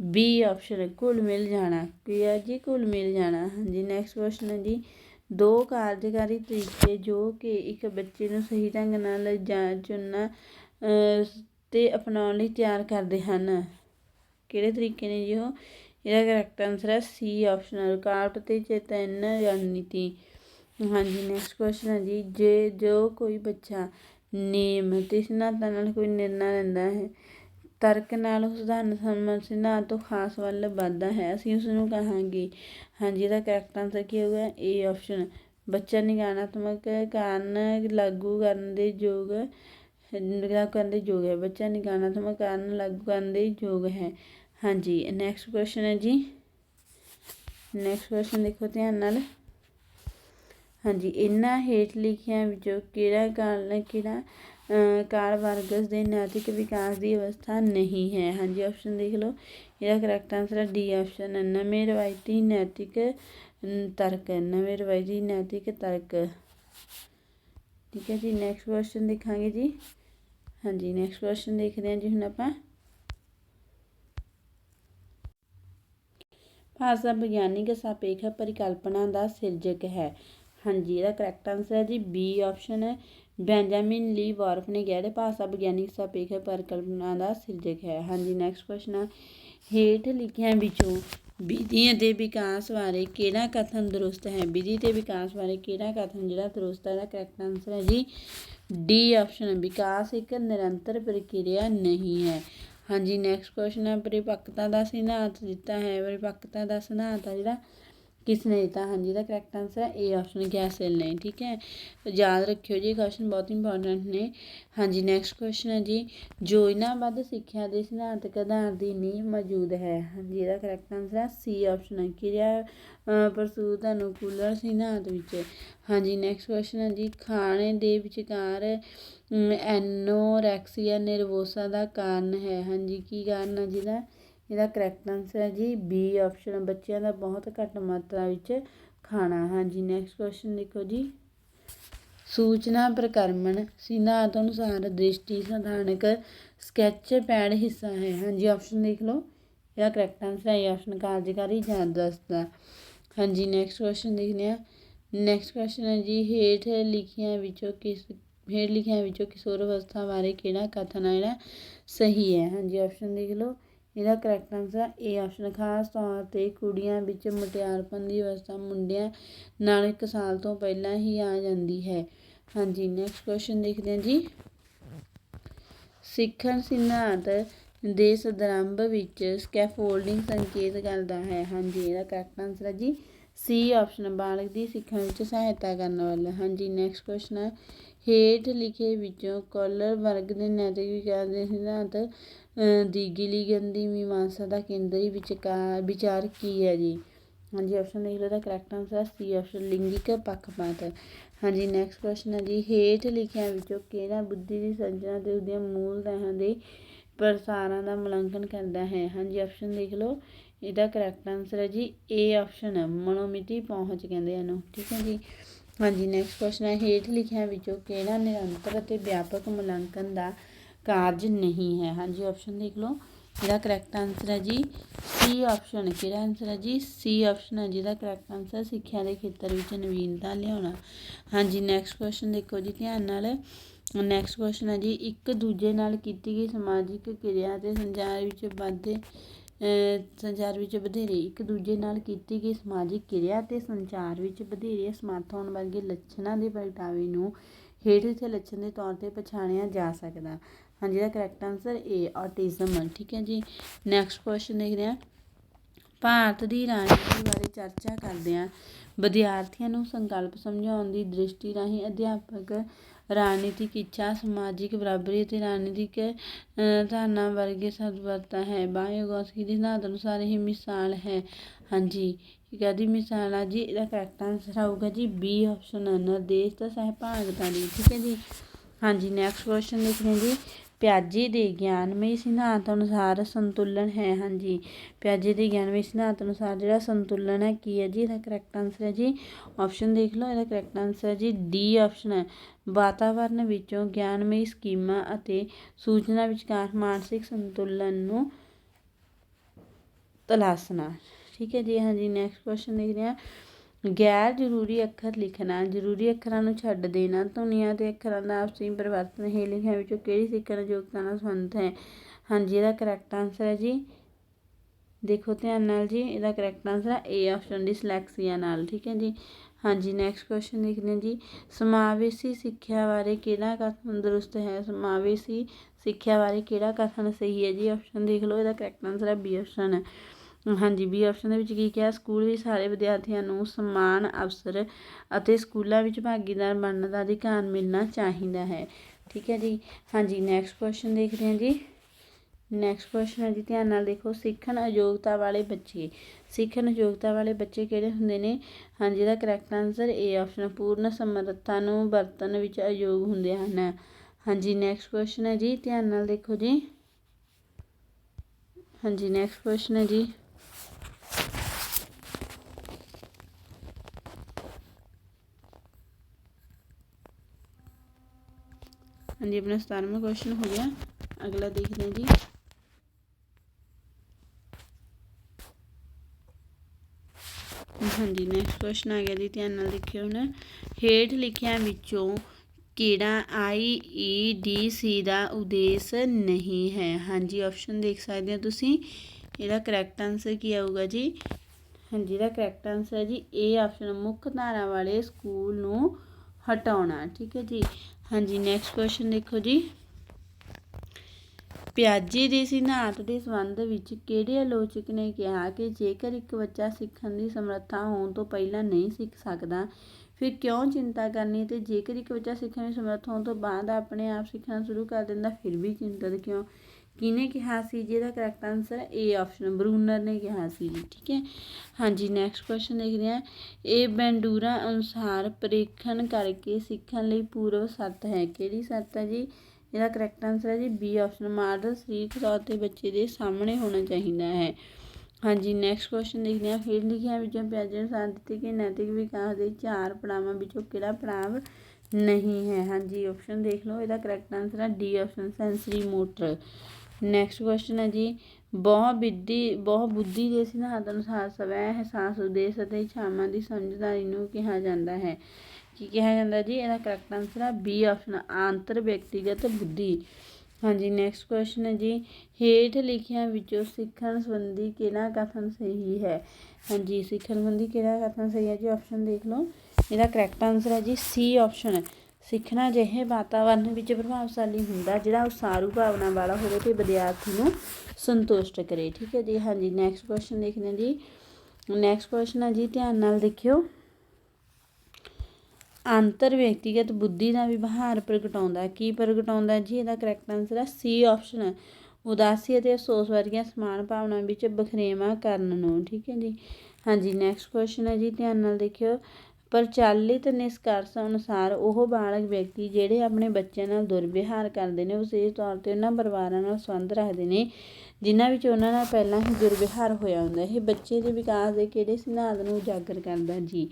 ਬੀ ਆਪਸ਼ਨ ਘੁਲ ਮਿਲ ਜਾਣਾ। ਕੀ ਹੈ ਜੀ? ਘੁਲ ਮਿਲ ਜਾਣਾ। ਹਾਂਜੀ ਨੈਕਸਟ ਕੁਐਸਚਨ ਹੈ ਜੀ। ਦੋ ਕਾਰਜਕਾਰੀ ਤਰੀਕੇ ਜੋ ਕਿ ਇੱਕ ਬੱਚੇ ਨੂੰ ਸਹੀ ਢੰਗ ਨਾਲ ਜਾਂ ਚੁਣਨਾ ਤੇ ਅਪਣਾਉਣ ਲਈ ਤਿਆਰ ਕਰਦੇ ਹਨ। ਕਿਹੜੇ ਤਰੀਕੇ ਨੇ ਜੀ ਉਹ? ਇਹਦਾ ਕਰੈਕਟ ਆਨਸਰ ਹੈ ਸੀ ਆਪਸ਼ਨ ਰੁਕਾਵਟ ਤੇ ਚੇਤਨ ਰਣਨੀਤੀ। ਹਾਂਜੀ ਨੈਕਸਟ ਕੁਐਸਚਨ ਹੈ ਜੀ। ਜੇ ਜੋ ਕੋਈ ਬੱਚਾ ਨੇਮ ਤੇ ਸਿਧਾਂਤਾਂ ਨਾਲ ਕੋਈ ਨਿਰਣਾ ਲੈਂਦਾ ਹੈ ਤਰਕ ਨਾਲ ਉਦਾਹਰਨ ਸਮਝ ਸਿਧਾਂਤ ਤੋਂ ਖਾਸ ਵੱਲ ਵੱਧਦਾ ਹੈ। ਅਸੀਂ ਉਸ ਨੂੰ ਕਹਾਂਗੇ, ਹਾਂਜੀ, ਇਹਦਾ ਕਰੈਕਟ ਆਨਸਰ ਕੀ ਹੋਊਗਾ? ਏ ਆਪਸ਼ਨ ਬੱਚਾ ਨਿਗਾਨਾਤਮਕ ਕਾਰਨ ਲਾਗੂ ਕਰਨ ਦੇ ਯੋਗ, ਲਾਗੂ ਕਰਨ ਦੇ ਯੋਗ ਹੈ। ਬੱਚਾ ਨਿਗਾਨਾਤਮਕ ਕਾਰਨ ਲਾਗੂ ਕਰਨ ਦੇ ਯੋਗ ਹੈ। ਹਾਂਜੀ ਨੈਕਸਟ ਕੁਐਸਚਨ ਹੈ ਜੀ। ਨੈਕਸਟ ਕੁਐਸਚਨ ਦੇਖੋ ਧਿਆਨ ਨਾਲ। ਹਾਂਜੀ, ਇਹਨਾਂ ਹੇਠ ਲਿਖਿਆਂ ਵਿੱਚੋਂ ਕਿਹੜਾ ਕਾਰਨ, ਕਿਹੜਾ ਕਾਲ ਵਰਗਸ ਦੇ ਨੈਤਿਕ ਵਿਕਾਸ ਦੀ ਅਵਸਥਾ ਨਹੀਂ ਹੈ। ਹਾਂਜੀ ਆਪਸ਼ਨ ਦੇਖ ਲਓ। ਇਹਦਾ ਕਰੈਕਟ ਆਨਸਰ ਹੈ ਡੀ ਆਪਸ਼ਨ ਨਵੇਂ ਰਵਾਇਤੀ ਨੈਤਿਕ ਤਰਕ, ਨਵੇਂ ਰਵਾਇਤੀ ਨੈਤਿਕ ਤਰਕ। ਠੀਕ ਹੈ ਜੀ ਨੈਕਸਟ ਕੁਐਸਚਨ ਦੇਖਾਂਗੇ ਜੀ। ਹਾਂਜੀ ਨੈਕਸਟ ਕੁਐਸਚਨ ਦੇਖਦੇ ਹਾਂ ਜੀ ਹੁਣ ਆਪਾਂ। ਭਾਸ਼ਾ ਵਿਗਿਆਨਿਕ ਸਾਪੇਖ ਪਰਿਕਲਪਨਾ ਦਾ ਸਿਰਜਕ ਹੈ। ਹਾਂਜੀ, ਇਹਦਾ ਕਰੈਕਟ ਆਨਸਰ ਹੈ ਜੀ ਬੀ ਆਪਸ਼ਨ ਹੈ। ਬੈਂਜਾਮਿਨ ਲੀ ਵਾਰਫ ਨੇ ਕਿਹਾ ਗਹਿਰੇ ਭਾਸ਼ਾ ਵਿਗਿਆਨਿਕ ਸਾਪੇਖ ਪਰਿਕਲਪਨਾ ਦਾ ਸਿਰਜਕ ਹੈ। ਹਾਂਜੀ ਨੈਕਸਟ ਕੁਐਸਚਨ ਹੈ ਹੇਠ ਲਿਖਿਆਂ ਵਿੱਚੋਂ ਵਿਧੀ ਅਤੇ ਵਿਕਾਸ ਬਾਰੇ ਕਿਹੜਾ ਕਥਨ ਦਰੁਸਤ ਹੈ? ਵਿਧੀ ਤੇ ਵਿਕਾਸ ਬਾਰੇ ਕਿਹੜਾ ਕਥਨ ਜਿਹੜਾ ਦਰੁਸਤ ਹੈ? ਦਾ ਕਰੈਕਟ ਆਨਸਰ ਹੈ ਜੀ ਡੀ ਆਪਸ਼ਨ ਵਿਕਾਸ ਇੱਕ ਨਿਰੰਤਰ ਪ੍ਰਕਿਰਿਆ ਨਹੀਂ ਹੈ। ਹਾਂਜੀ ਨੈਕਸਟ ਕੁਐਸਚਨ ਹੈ ਪਰਿਪੱਕਤਾ ਦਾ ਸਿਧਾਂਤ ਦਿੱਤਾ ਹੈ। ਪਰਿਪੱਕਤਾ ਦਾ ਸਿਧਾਂਤ ਹੈ ਜਿਹੜਾ ਕਿਸ ਨੇ ਦਿੱਤਾ? ਹਾਂਜੀ ਦਾ ਕਰੈਕਟ ਆਨਸਰ ਹੈ ਏ ਆਪਸ਼ਨ ਗੈਸਲ ਨੇ ਠੀਕ ਹੈ? ਯਾਦ ਰੱਖਿਓ ਜੀ ਕੁਐਸਚਨ ਬਹੁਤ ਇੰਪੋਰਟੈਂਟ ਨੇ। ਹਾਂਜੀ ਨੈਕਸਟ ਕੁਐਸਚਨ ਹੈ ਜੀ। ਯੋਜਨਾਬੱਧ ਸਿੱਖਿਆ ਦੇ ਸਿਧਾਂਤਕ ਆਧਾਰ ਦੀ ਨੀਂਹ ਮੌਜੂਦ ਹੈ। ਹਾਂਜੀ, ਇਹਦਾ ਕਰੈਕਟ ਆਨਸਰ ਹੈ ਸੀ ਆਪਸ਼ਨ ਹੈ। ਕਿਰਿਆ ਪ੍ਰਸੂਤ ਅਨੁਕੂਲਰ ਸਿਧਾਂਤ ਵਿੱਚ। ਹਾਂਜੀ ਨੈਕਸਟ ਕੁਐਸਚਨ ਹੈ ਜੀ। ਖਾਣੇ ਦੇ ਵਿਚਕਾਰ ਐਨੋਰੈਕਸੀਆ ਨਿਰਵੋਸਾ ਦਾ ਕਾਰਨ ਹੈ। ਹਾਂਜੀ, ਕੀ ਕਾਰਨ ਹੈ ਜਿਹਦਾ ਇਹਦਾ ਕਰੈਕਟ ਆਨਸਰ ਹੈ ਜੀ ਬੀ ਆਪਸ਼ਨ ਬੱਚਿਆਂ ਦਾ ਬਹੁਤ ਘੱਟ ਮਾਤਰਾ ਵਿੱਚ ਖਾਣਾ। ਹਾਂਜੀ ਨੈਕਸਟ ਕੁਐਸਚਨ ਦੇਖੋ ਜੀ। ਸੂਚਨਾ ਪ੍ਰਕਰਮਣ। ਸਿਧਾਂਤ ਅਨੁਸਾਰ ਦ੍ਰਿਸ਼ਟੀ ਸਥਾਨਕ ਸਕੈਚ ਪੈਡ ਹਿੱਸਾ ਹੈ। ਹਾਂਜੀ ਆਪਸ਼ਨ ਦੇਖ ਲਓ। ਇਹਦਾ ਕਰੈਕਟ ਆਨਸਰ ਹੈ। ਆਪਸ਼ਨ ਕਾਰਜਕਾਰੀ ਜਾਂ ਦੱਸਦਾ ਹਾਂਜੀ ਨੈਕਸਟ ਕੁਐਸਚਨ ਦੇਖਦੇ ਹਾਂ। ਨੈਕਸਟ ਕੁਐਸਚਨ ਹੈ ਜੀ, ਹੇਠ ਲਿਖੀਆਂ ਵਿੱਚੋਂ ਕਿਸ ਹੇਠ ਲਿਖਿਆਂ ਵਿੱਚੋਂ ਕਿਸ਼ੋਰ ਅਵਸਥਾ ਬਾਰੇ ਕਿਹੜਾ ਕਥਨ ਹੈ ਜਿਹੜਾ ਸਹੀ ਹੈ? ਹਾਂਜੀ ਆਪਸ਼ਨ ਦੇਖ ਲਓ। ਇਹਦਾ ਕਰੈਕਟ ਆਨਸਰ ਏ ਆਪਸ਼ਨ ਖਾਸ ਤੌਰ 'ਤੇ ਕੁੜੀਆਂ ਵਿੱਚ ਮੁਟਿਆਰਪਨ ਦੀ ਅਵਸਥਾ ਮੁੰਡਿਆਂ ਨਾਲ ਇੱਕ ਸਾਲ ਤੋਂ ਪਹਿਲਾਂ ਹੀ ਆ ਜਾਂਦੀ ਹੈ। ਹਾਂਜੀ ਨੈਕਸਟ ਕੁਐਸਚਨ ਦੇਖਦੇ ਹਾਂ ਜੀ। ਸਿੱਖਣ ਸਿਧਾਂਤ ਦੇ ਸਦਰੰਭ ਵਿੱਚ ਸਕੈਫੋਲਡਿੰਗ ਸੰਕੇਤ ਕਰਦਾ ਹੈ। ਹਾਂਜੀ, ਇਹਦਾ ਕਰੈਕਟ ਆਨਸਰ ਹੈ ਜੀ। ਸੀ ਆਪਸ਼ਨ ਬਾਲਕ ਦੀ ਸਿੱਖਣ ਵਿੱਚ ਸਹਾਇਤਾ ਕਰਨ ਵਾਲਾ। ਹਾਂਜੀ ਨੈਕਸਟ ਕੁਐਸਚਨ ਹੈ। ਹੇਠ ਲਿਖੇ ਵਿੱਚੋਂ ਕੋਲਰ ਵਰਗ ਦੇ ਨੈਤਿਕ ਵਿਕਾਸ ਦੇ ਸਿਧਾਂਤ ਦੀ ਗਿਲੀਗਨ ਦੀ ਮੀਮਾਂਸਾ ਦਾ ਕੇਂਦਰੀ ਵਿਚਕਾਰ ਵਿਚਾਰ ਕੀ ਹੈ ਜੀ? ਹਾਂਜੀ ਆਪਸ਼ਨ ਦੇਖ ਲਓ ਦਾ ਕਰੈਕਟ ਆਨਸਰ ਹੈ ਸੀ ਆਪਸ਼ਨ ਲਿੰਗਿਕ ਪੱਖਪਾਤ। ਹਾਂਜੀ ਨੈਕਸਟ ਕੁਐਸਚਨ ਹੈ ਜੀ, ਹੇਠ ਲਿਖਿਆਂ ਵਿੱਚੋਂ ਕਿਹੜਾ ਬੁੱਧੀ ਦੀ ਸੰਰਚਨਾ ਤੇ ਉਹਦੀਆਂ ਮੂਲ ਤਹਾਂ ਦੇ ਪ੍ਰਸਾਰਾਂ ਦਾ ਮੁਲਾਂਕਣ ਕਰਦਾ ਹੈ? ਹਾਂਜੀ ਆਪਸ਼ਨ ਦੇਖ ਲਓ, ਇਹਦਾ ਕਰੈਕਟ ਆਨਸਰ ਹੈ ਜੀ ਏ ਆਪਸ਼ਨ ਮਨੋਮਿਤੀ ਪਹੁੰਚ ਕਹਿੰਦੇ ਇਹਨੂੰ ਠੀਕ ਹੈ ਜੀ? ਹਾਂਜੀ ਨੈਕਸਟ ਕੁਐਸਚਨ ਹੈ, ਹੇਠ ਲਿਖਿਆਂ ਵਿੱਚੋਂ ਕਿਹੜਾ ਨਿਰੰਤਰ ਅਤੇ ਵਿਆਪਕ ਮੁਲਾਂਕਣ ਦਾ ਕਾਰਜ ਨਹੀਂ ਹੈ। ਹਾਂਜੀ ਆਪਸ਼ਨ ਦੇਖ ਲਓ। ਇਹਦਾ ਕਰੈਕਟ ਆਨਸਰ ਹੈ ਜੀ? ਸੀ ਆਪਸ਼ਨ ਕਿਹੜਾ ਆਨਸਰ ਹੈ ਜੀ? ਸੀ ਆਪਸ਼ਨ ਹੈ ਜਿਹਦਾ ਕਰੈਕਟ ਆਨਸਰ ਸਿੱਖਿਆ ਦੇ ਖੇਤਰ ਵਿੱਚ ਨਵੀਨਤਾ ਲਿਆਉਣਾ। ਹਾਂਜੀ ਨੈਕਸਟ ਕੁਐਸਚਨ ਦੇਖੋ ਜੀ, ਧਿਆਨ ਨਾਲ। ਨੈਕਸਟ ਕੁਐਸਚਨ ਹੈ ਜੀ, ਇੱਕ ਦੂਜੇ ਨਾਲ ਕੀਤੀ ਗਈ ਸਮਾਜਿਕ ਕਿਰਿਆ ਤੇ ਸੰਚਾਰ ਵਿੱਚ ਵਾਧੇ ਸੰਚਾਰ ਵਿੱਚ ਵਧੇਰੇ। ਇੱਕ ਦੂਜੇ ਨਾਲ ਕੀਤੀ ਗਈ ਸਮਾਜਿਕ ਕਿਰਿਆ ਤੇ ਸੰਚਾਰ ਵਿੱਚ ਵਧੇਰੇ ਸਮਰੱਥ ਹੋਣ ਵਰਗੇ ਲੱਛਣਾਂ ਦੇ ਪ੍ਰਗਟਾਵੇ ਨੂੰ ਹੇਠ ਲਿਖੇ ਲੱਛਣ ਦੇ ਤੌਰ ਤੇ ਪਛਾਣਿਆ ਜਾ ਸਕਦਾ। ਹਾਂਜੀ, ਇਹਦਾ ਕਰੈਕਟ ਆਨਸਰ ਏ ਆਟਿਜ਼ਮ ਠੀਕ ਹੈ ਜੀ? ਨੈਕਸਟ ਕੁਐਸਚਨ ਦੇਖਦੇ ਹਾਂ। ਭਾਰਤ ਦੀ ਰਾਜਨੀਤੀ ਬਾਰੇ ਚਰਚਾ ਕਰਦੇ ਹਾਂ। ਵਿਦਿਆਰਥੀਆਂ ਨੂੰ ਸੰਕਲਪ ਸਮਝਾਉਣ ਦੀ ਦ੍ਰਿਸ਼ਟੀ ਰਾਹੀਂ ਅਧਿਆਪਕ ਰਾਜਨੀਤਿਕ ਇੱਛਾ, ਸਮਾਜਿਕ ਬਰਾਬਰੀ ਅਤੇ ਰਾਜਨੀਤਿਕ ਧਾਰਨਾ ਵਰਗੇ ਸ਼ਬਦ ਵਰਤਦਾ ਹੈ। ਬਾਇਓਗੋਸਕੀ ਦੇ ਸਿਧਾਂਤ ਅਨੁਸਾਰ ਇਹ ਮਿਸਾਲ ਹੈ। ਹਾਂਜੀ ਕਾਹਦੀ ਮਿਸਾਲ ਆ ਜੀ? ਇਹਦਾ ਕਰੈਕਟ ਆਨਸਰ ਆਊਗਾ ਜੀ ਬੀ ਆਪਸ਼ਨ ਨਿਰਦੇਸ਼ ਦਾ ਸਹਿਭਾਗਤਾ ਦੀ ਠੀਕ ਹੈ ਜੀ? ਹਾਂਜੀ ਨੈਕਸਟ ਕੁਐਸਚਨ ਦੇਖਦੇ ਹਾਂ ਜੀ। ਪਿਆਜ਼ੀ ਦੇ ਗਿਆਨਮਈ ਸਿਧਾਂਤ ਅਨੁਸਾਰ ਸੰਤੁਲਨ ਹੈ ਹਾਂਜੀ ਪਿਆਜ਼ੀ ਦੇ ਗਿਆਨਮਈ ਸਿਧਾਂਤ ਅਨੁਸਾਰ ਜਿਹੜਾ ਸੰਤੁਲਨ ਹੈ, ਕੀ ਹੈ ਜੀ? ਇਹਦਾ ਕਰੈਕਟ ਆਨਸਰ ਹੈ ਜੀ। ਆਪਸ਼ਨ ਦੇਖ ਲਓ, ਇਹਦਾ ਕਰੈਕਟ ਆਨਸਰ ਹੈ ਜੀ। ਡੀ ਆਪਸ਼ਨ ਹੈ। ਵਾਤਾਵਰਨ ਵਿੱਚੋਂ ਗਿਆਨਮਈ ਸਕੀਮਾਂ ਅਤੇ ਸੂਚਨਾ ਵਿਚਕਾਰ ਮਾਨਸਿਕ ਸੰਤੁਲਨ ਨੂੰ ਤਲਾਸ਼ਣਾ। ਠੀਕ ਹੈ ਜੀ ਹਾਂਜੀ ਨੈਕਸਟ ਕੁਐਸਚਨ ਦੇਖਦੇ ਹਾਂ। ਗੈਰ ਜ਼ਰੂਰੀ ਅੱਖਰ ਲਿਖਣਾ, ਜ਼ਰੂਰੀ ਅੱਖਰਾਂ ਨੂੰ ਛੱਡ ਦੇਣਾ, ਧੁਨੀਆਂ ਤੇ ਅੱਖਰਾਂ ਦਾ ਆਪਸੀ ਪਰਿਵਰਤਨ ਹੇ ਲਿਖਿਆ ਵਿੱਚੋਂ ਕਿਹੜੀ ਸਿੱਖਣ ਯੋਗਤਾ ਨਾਲ ਸੰਬੰਧ ਹੈ? ਹਾਂਜੀ, ਇਹਦਾ ਕਰੈਕਟ ਆਨਸਰ ਹੈ ਜੀ। ਦੇਖੋ ਧਿਆਨ ਨਾਲ ਜੀ, ਇਹਦਾ ਕਰੈਕਟ ਆਨਸਰ ਹੈ ਏ ਆਪਸ਼ਨ ਡਿਸਲੈਕਸੀਆ ਨਾਲ, ਠੀਕ ਹੈ ਜੀ? ਹਾਂਜੀ ਨੈਕਸਟ ਕੁਐਸਚਨ ਦੇਖਦੇ ਹਾਂ ਜੀ। ਸਮਾਵੇਸ਼ੀ ਸਿੱਖਿਆ ਬਾਰੇ ਕਿਹੜਾ ਕਥਨ ਦਰੁਸਤ ਹੈ? ਸਮਾਵੇਸ਼ੀ ਸਿੱਖਿਆ ਬਾਰੇ ਕਿਹੜਾ ਕਥਨ ਸਹੀ ਹੈ ਜੀ? ਆਪਸ਼ਨ ਦੇਖ ਲਓ, ਇਹਦਾ ਕਰੈਕਟ ਆਨਸਰ ਹੈ ਬੀ ਆਪਸ਼ਨ ਹਾਂਜੀ ਬੀ ਆਪਸ਼ਨ ਦੇ ਵਿੱਚ ਕੀ ਕਿਹਾ? ਸਕੂਲ ਵਿੱਚ ਸਾਰੇ ਵਿਦਿਆਰਥੀਆਂ ਨੂੰ ਸਮਾਨ, ਅਵਸਰ ਅਤੇ ਸਕੂਲਾਂ ਵਿੱਚ ਭਾਗੀਦਾਰ ਬਣਨ ਦਾ ਅਧਿਕਾਰ ਮਿਲਣਾ ਚਾਹੀਦਾ ਹੈ। ਠੀਕ ਹੈ ਜੀ? ਹਾਂਜੀ ਨੈਕਸਟ ਕੁਐਸਚਨ ਦੇਖਦੇ ਹਾਂ ਜੀ। ਨੈਕਸਟ ਕੁਐਸਚਨ ਹੈ ਜੀ, ਧਿਆਨ ਨਾਲ ਦੇਖੋ, ਸਿੱਖਣ ਅਯੋਗਤਾ ਵਾਲੇ ਬੱਚੇ। ਸਿੱਖਣ ਅਯੋਗਤਾ ਵਾਲੇ ਬੱਚੇ ਕਿਹੜੇ ਹੁੰਦੇ ਨੇ? ਹਾਂਜੀ, ਇਹਦਾ ਕਰੈਕਟ ਆਨਸਰ ਏ ਆਪਸ਼ਨ ਪੂਰਨ ਸਮਰੱਥਾ ਨੂੰ ਵਰਤਣ ਵਿੱਚ ਅਯੋਗ ਹੁੰਦੇ ਹਨ। ਹਾਂਜੀ ਨੈਕਸਟ ਕੁਐਸਚਨ ਹੈ ਜੀ, ਧਿਆਨ ਨਾਲ ਦੇਖੋ ਜੀ। ਹਾਂਜੀ ਨੈਕਸਟ ਕੁਐਸਚਨ ਹੈ ਜੀ। ਹਾਂਜੀ, ਆਪਣਾ 17ਵਾਂ ਕੁਐਸਚਨ ਹੋ ਗਿਆ। ਅਗਲਾ ਦੇਖਦੇ ਹਾਂ ਜੀ। ਹਾਂਜੀ ਨੈਕਸਟ ਕੁਐਸਚਨ ਆ ਗਿਆ ਜੀ, ਧਿਆਨ ਨਾਲ ਦੇਖਿਓ ਹੁਣ। ਹੇਠ ਲਿਖਿਆਂ ਵਿੱਚੋਂ ਕਿਹੜਾ ਆਈ ਈ ਡੀ ਸੀ ਦਾ ਉਦੇਸ਼ ਨਹੀਂ ਹੈ? ਹਾਂਜੀ ਆਪਸ਼ਨ ਦੇਖ ਸਕਦੇ ਹੋ ਤੁਸੀਂ। ਇਹਦਾ ਕਰੈਕਟ ਆਨਸਰ ਕੀ ਆਊਗਾ ਜੀ? ਹਾਂਜੀ, ਇਹਦਾ ਕਰੈਕਟ ਆਨਸਰ ਹੈ ਜੀ ਏ ਆਪਸ਼ਨ ਮੁੱਖ ਧਾਰਾ ਵਾਲੇ ਸਕੂਲ ਨੂੰ ਹਟਾਉਣਾ, ਠੀਕ ਹੈ ਜੀ। ਹਾਂਜੀ ਨੈਕਸਟ ਕੁਐਸਚਨ ਦੇਖੋ ਜੀ। ਪਿਆਜੇ ਦੇ ਸਿਧਾਂਤ ਦੇ ਸੰਬੰਧ ਵਿੱਚ ਕਿਹੜੇ ਆਲੋਚਕ ਨੇ ਕਿਹਾ ਕਿ ਜੇਕਰ ਇੱਕ ਬੱਚਾ ਸਿੱਖਣ ਦੀ ਸਮਰੱਥਾ ਹੋਣ ਤੋਂ ਪਹਿਲਾਂ ਨਹੀਂ ਸਿੱਖ ਸਕਦਾ, ਫਿਰ ਕਿਉਂ ਚਿੰਤਾ ਕਰਨੀ? ਤੇ ਜੇਕਰ ਇੱਕ ਬੱਚਾ ਸਿੱਖਣ ਦੀ ਸਮਰੱਥ ਹੋਣ ਤੋਂ ਬਾਅਦ ਆਪਣੇ ਆਪ ਸਿੱਖਣਾ ਸ਼ੁਰੂ ਕਰ ਦਿੰਦਾ, ਫਿਰ ਵੀ ਚਿੰਤਤ ਕਿਉਂ? ਕਿਹਨੇ ਕਿਹਾ ਸੀ? ਜੀ ਇਹਦਾ ਕਰੈਕਟ ਆਨਸਰ ਹੈ ਏ ਆਪਸ਼ਨ ਬਰੂਨਰ ਨੇ ਕਿਹਾ ਸੀ ਜੀ, ਠੀਕ ਹੈ? ਹਾਂਜੀ ਨੈਕਸਟ ਕੁਐਸਚਨ ਦੇਖਦੇ ਹਾਂ। ਇਹ ਬੈਂਡੂਰਾ ਅਨੁਸਾਰ ਪ੍ਰੇਖਣ ਕਰਕੇ ਸਿੱਖਣ ਲਈ ਪੂਰਵ ਸੱਤ ਹੈ। ਕਿਹੜੀ ਸੱਤ ਹੈ ਜੀ? ਇਹਦਾ ਕਰੈਕਟ ਆਨਸਰ ਹੈ ਜੀ ਬੀ ਆਪਸ਼ਨ ਮਾਡਲ ਸਰੀਰਕ ਤੌਰ ਤੇ ਬੱਚੇ ਦੇ ਸਾਹਮਣੇ ਹੋਣਾ ਚਾਹੀਦਾ ਹੈ। ਹਾਂਜੀ ਨੈਕਸਟ ਕੁਐਸਚਨ ਦੇਖਦੇ ਹਾਂ। ਫਿਰ ਲਿਖਿਆ ਵਿੱਚੋਂ ਪਿਆਜੇ ਅਨੁਸਾਰ ਦਿੱਤੇ ਕਿ ਨੈਤਿਕ ਵਿਕਾਸ ਦੇ ਚਾਰ ਪੜਾਵਾਂ ਵਿੱਚੋਂ ਕਿਹੜਾ ਪੜਾਵ ਨਹੀਂ ਹੈ? ਹਾਂਜੀ ਆਪਸ਼ਨ ਦੇਖ ਲਓ। ਇਹਦਾ ਕਰੈਕਟ ਆਨਸਰ ਹੈ D option sensory motor next question ਹੈ ਜੀ ਬਹੁ ਵਿਧੀ ਬਹੁ ਬੁੱਧੀ ਦੇ ਸਿਧਾਂਤ ਅਨੁਸਾਰ ਸਵੈ ਅਹਿਸਾਸ, ਉਦੇਸ਼ ਅਤੇ ਇੱਛਾਵਾਂ ਦੀ ਸਮਝਦਾਰੀ ਨੂੰ ਕਿਹਾ ਜਾਂਦਾ ਹੈ। ਕੀ ਕਿਹਾ ਜਾਂਦਾ ਜੀ? ਇਹਦਾ ਕਰੈਕਟ ਆਨਸਰ ਹੈ ਬੀ ਆਪਸ਼ਨ ਆਂਤਰ ਵਿਅਕਤੀਗਤ ਬੁੱਧੀ। ਹਾਂਜੀ ਨੈਕਸਟ ਕੁਐਸਚਨ ਹੈ ਜੀ, ਹੇਠ ਲਿਖਿਆਂ ਵਿੱਚੋਂ ਸਿੱਖਣ ਸੰਬੰਧੀ ਕਿਹੜਾ ਕਥਨ ਸਹੀ ਹੈ? ਹਾਂਜੀ, ਸਿੱਖਣ ਸੰਬੰਧੀ ਕਿਹੜਾ ਕਥਨ ਸਹੀ ਹੈ ਜੀ? ਆਪਸ਼ਨ ਦੇਖ ਲਓ। ਇਹਦਾ ਕਰੈਕਟ ਆਨਸਰ ਹੈ ਜੀ ਸੀ ਆਪਸ਼ਨ ਸਿੱਖਣਾ ਅਜਿਹੇ ਵਾਤਾਵਰਣ ਵਿੱਚ ਪ੍ਰਭਾਵਸ਼ਾਲੀ ਹੁੰਦਾ, ਜਿਹੜਾ ਉਸਾਰੂ ਭਾਵਨਾ ਵਾਲਾ ਹੋਵੇ ਤੇ ਵਿਦਿਆਰਥੀ ਨੂੰ ਸੰਤੁਸ਼ਟ ਕਰੇ। ਠੀਕ ਹੈ ਜੀ, ਹਾਂਜੀ ਨੈਕਸਟ ਕੁਐਸਚਨ ਦੇਖਦੇ ਹਾਂ ਜੀ। ਨੈਕਸਟ ਕੁਐਸਚਨ ਹੈ ਜੀ, ਧਿਆਨ ਨਾਲ ਦੇਖਿਓ। ਅੰਤਰ ਵਿਅਕਤੀਗਤ ਬੁੱਧੀ ਦਾ ਵਿਵਹਾਰ ਪ੍ਰਗਟਾਉਂਦਾ, ਕੀ ਪ੍ਰਗਟਾਉਂਦਾ ਜੀ? ਇਹਦਾ ਕਰੈਕਟ ਆਨਸਰ ਹੈ ਸੀ ਆਪਸ਼ਨ ਉਦਾਸੀ ਅਤੇ ਅਫਸੋਸ ਵਰਗੀਆਂ ਸਮਾਨ ਭਾਵਨਾ ਵਿੱਚ ਬਖਰੇਵਾਂ ਕਰਨ ਨੂੰ। ਠੀਕ ਹੈ ਜੀ, ਹਾਂਜੀ ਨੈਕਸਟ ਕੁਐਸਚਨ ਹੈ ਜੀ, ਧਿਆਨ ਨਾਲ ਦੇਖਿਓ। ਪ੍ਰਚਲਿਤ ਨਿਸ਼ਕਰਸ਼ ਅਨੁਸਾਰ ਉਹ ਬਾਲਗ ਵਿਅਕਤੀ ਜਿਹੜੇ ਆਪਣੇ ਬੱਚਿਆਂ ਨਾਲ ਦੁਰਵਿਹਾਰ ਕਰਦੇ ਨੇ, ਵਿਸ਼ੇਸ਼ ਤੌਰ 'ਤੇ ਉਹਨਾਂ ਪਰਿਵਾਰਾਂ ਨਾਲ ਸੰਬੰਧ ਰੱਖਦੇ ਨੇ, ਜਿਨ੍ਹਾਂ ਵਿੱਚ ਉਹਨਾਂ ਨਾਲ ਪਹਿਲਾਂ ਹੀ ਦੁਰਵਿਹਾਰ ਹੋਇਆ ਹੁੰਦਾ। ਇਹ ਬੱਚੇ ਦੇ ਵਿਕਾਸ ਦੇ ਕਿਹੜੇ ਸਿਧਾਂਤ ਨੂੰ ਉਜਾਗਰ ਕਰਦਾ ਜੀ,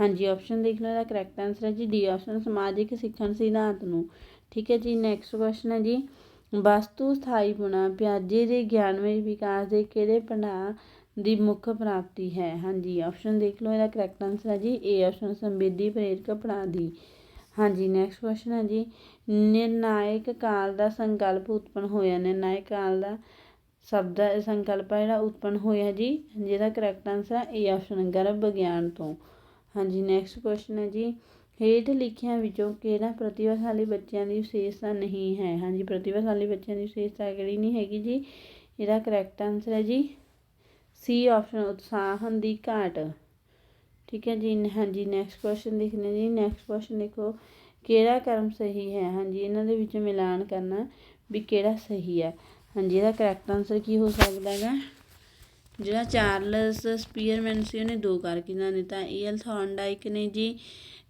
ਹਾਂਜੀ ਆਪਸ਼ਨ ਦੇਖ ਲਓ ਇਹਦਾ ਕਰੈਕਟ ਆਨਸਰ ਹੈ ਜੀ। ਡੀ ਆਪਸ਼ਨ ਸਮਾਜਿਕ ਸਿੱਖਣ ਸਿਧਾਂਤ ਨੂੰ। ਠੀਕ ਹੈ ਜੀ ਨੈਕਸਟ ਕੁਐਸਚਨ ਹੈ ਜੀ। ਵਸਤੂ ਸਥਾਈ ਗੁਣਾ, ਪਿਆਜੇ ਦੇ ਗਿਆਨ ਵਿੱਚ ਵਿਕਾਸ ਦੇ ਕਿਹੜੇ ਪੜਾਅ ਦੀ ਮੁੱਖ ਪ੍ਰਾਪਤੀ ਹੈ। ਹਾਂਜੀ ਆਪਸ਼ਨ ਦੇਖ ਲਓ, ਇਹਦਾ ਕਰੈਕਟ ਆਨਸਰ ਹੈ ਜੀ। ਏ ਆਪਸ਼ਨ ਸੰਵੇਦੀ ਪ੍ਰੇਰਕ ਪੜਾਅ ਦੀ। ਹਾਂਜੀ ਨੈਕਸਟ ਕੁਐਸਚਨ ਹੈ ਜੀ। ਨਿਰਣਾਇਕ ਕਾਲ ਦਾ ਸੰਕਲਪ ਉਤਪਨ ਹੋਇਆ। ਨਿਰਣਾਇਕ ਕਾਲ ਦਾ ਸ਼ਬਦ ਸੰਕਲਪ ਹੈ ਜਿਹੜਾ ਉਤਪਨ ਹੋਇਆ ਜੀ, ਜਿਹਦਾ ਕਰੈਕਟ ਆਨਸਰ ਹੈ ਏ ਆਪਸ਼ਨ ਗਰਭ ਵਿਗਿਆਨ ਤੋਂ। ਹਾਂਜੀ ਨੈਕਸਟ ਕੁਐਸਚਨ ਹੈ ਜੀ। ਹੇਠ ਲਿਖਿਆਂ ਵਿੱਚੋਂ ਕਿਹੜਾ ਪ੍ਰਤਿਭਾਸ਼ਾਲੀ ਬੱਚਿਆਂ ਦੀ ਵਿਸ਼ੇਸ਼ਤਾ ਨਹੀਂ ਹੈ? ਹਾਂਜੀ, ਪ੍ਰਤਿਭਾਸ਼ਾਲੀ ਬੱਚਿਆਂ ਦੀ ਵਿਸ਼ੇਸ਼ਤਾ ਕਿਹੜੀ ਨਹੀਂ ਹੈਗੀ ਜੀ? ਇਹਦਾ ਕਰੈਕਟ ਆਨਸਰ ਹੈ ਜੀ। ਸੀ ਆਪਸ਼ਨ ਉਤਸ਼ਾਹਨ ਦੀ ਘਾਟ। ਠੀਕ ਹੈ ਜੀ, ਹਾਂਜੀ ਨੈਕਸਟ ਕੁਐਸਚਨ ਦੇਖਦੇ ਜੀ। ਨੈਕਸਟ ਕੁਐਸਚਨ ਦੇਖੋ, ਕਿਹੜਾ ਕਰਮ ਸਹੀ ਹੈ? ਹਾਂਜੀ, ਇਹਨਾਂ ਦੇ ਵਿੱਚ ਮਿਲਾਨ ਕਰਨਾ ਵੀ ਕਿਹੜਾ ਸਹੀ ਹੈ। ਹਾਂਜੀ, ਇਹਦਾ ਕਰੈਕਟ ਆਨਸਰ ਕੀ ਹੋ ਸਕਦਾ ਹੈਗਾ? ਜਿਹੜਾ ਚਾਰਲਸ ਸਪੀਅਰਮੈਨ ਸੀ, ਉਹਨੇ ਦੋ ਕਾਰਕਿਨਾਂ ਦਿੱਤਾ। ਈਐਲ ਥੌਰਨਡਾਈਕ ਨੇ ਜੀ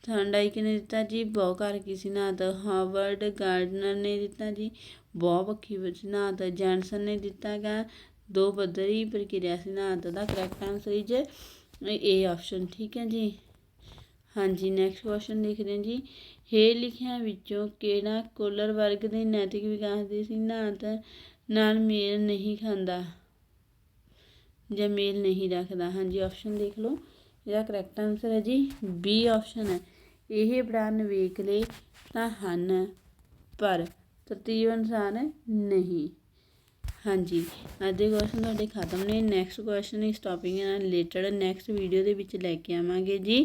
ਥੌਰਨਡਾਈਕ ਨੇ ਦਿੱਤਾ ਜੀ, ਬਹੁ ਕਾਰਕੀ ਸਿਧਾਂਤ ਹਾਰਵਰਡ ਗਾਰਡਨਰ ਨੇ ਦਿੱਤਾ ਜੀ, ਬਹੁ ਪੱਖੀ ਸਿਧਾਂਤ ਜੈਨਸਨ ਨੇ ਦਿੱਤਾ ਗਾ ਦੋ ਪੱਧਰੀ ਪ੍ਰਕਿਰਿਆ ਸਿਧਾਂਤ ਦਾ correct answer is A option ਠੀਕ ਹੈ ਜੀ? ਹਾਂਜੀ ਨੈਕਸਟ ਕੁਐਸਚਨ ਦੇਖਦੇ ਹਾਂ ਜੀ। ਹੇਠ ਲਿਖਿਆਂ ਵਿੱਚੋਂ ਕਿਹੜਾ ਕੋਲਰ ਵਰਗ ਦੇ ਨੈਤਿਕ ਵਿਕਾਸ ਦੇ ਸਿਧਾਂਤ ਨਾਲ ਮੇਲ ਨਹੀਂ ਖਾਂਦਾ? ਜਾਂ ਮੇਲ ਨਹੀਂ ਰੱਖਦਾ? ਹਾਂਜੀ ਆਪਸ਼ਨ ਦੇਖ ਲਓ। ਇਹਦਾ ਕਰੈਕਟ ਆਨਸਰ ਹੈ ਜੀ। ਬੀ ਆਪਸ਼ਨ ਹੈ। ਇਹ ਬੜਾ ਨਵੇਕਲੇ ਤਾਂ ਹਨ, ਪਰ ਤਰਤੀਬ ਅਨੁਸਾਰ ਨਹੀਂ। ਹਾਂਜੀ। ਅੱਜ ਦੇ ਕੁਐਸਚਨ ਤੁਹਾਡੇ ਖਤਮ ਨੇ। ਨੈਕਸਟ ਕੁਐਸਚਨ ਇਸ ਟੌਪਿਕ ਨਾਲ ਰਿਲੇਟਡ ਨੈਕਸਟ ਵੀਡੀਓ ਦੇ ਵਿੱਚ ਲੈ ਕੇ ਆਵਾਂਗੇ ਜੀ।